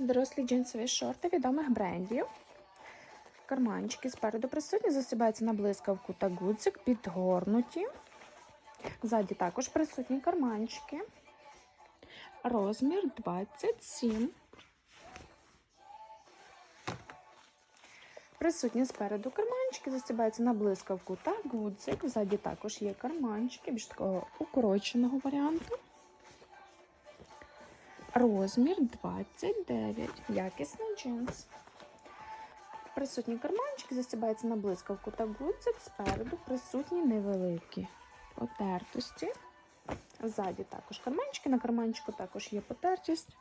Дорослі джинсові шорти відомих брендів. Карманчики спереду присутні, засібаються на блискавку та гудзик, підгорнуті. Ззаді також присутні карманчики. Розмір 27. Присутні спереду карманчики, застібаються на блискавку та гудзик. Ззаді також є карманчики, більш такого укороченого варіанту. Розмір 29. Якісний джинс. Присутні карманчики, застібаються на блискавку та гудзик. Спереду присутні невеликі потертості. Ззаді також карманчики. На карманчику також є потертість.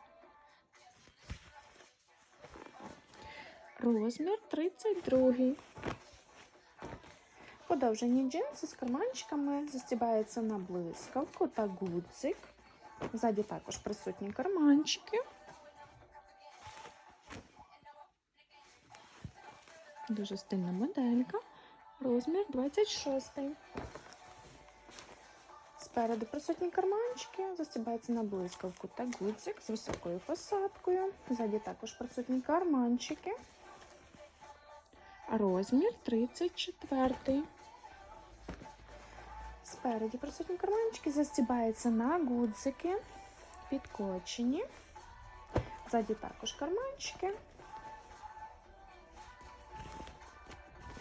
Розмір 32. Подовжені джинси з карманчиками застібаються на блискавку та гудзик. Ззаді також присутні карманчики. Дуже стильна моделька. Розмір 26. Спереду присутні карманчики, застібаються на блискавку та гудзик з високою посадкою. Ззаді також присутні карманчики. Розмір 34. Спереді присутні карманчики, застібаються на гудзики, підкочені. Ззаді також карманчики.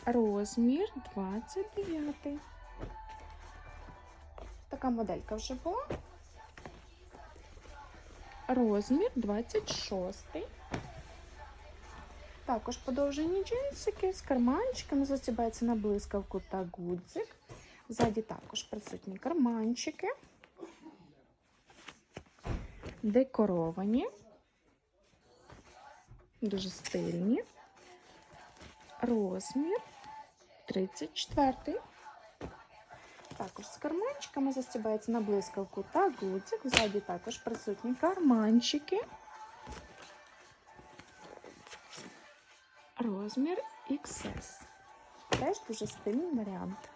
Розмір 29. Така моделька вже була. Розмір 26. Також подовжені джинсики з карманчиками, застібаються на блискавку та гудзик. Ззаді також присутні карманчики. Декоровані. Дуже стильні. Розмір 34. Також з карманчиками застібається на блискавку та гудзик. Ззаді також присутні карманчики. Розмір XS. Теж дуже стильний варіант.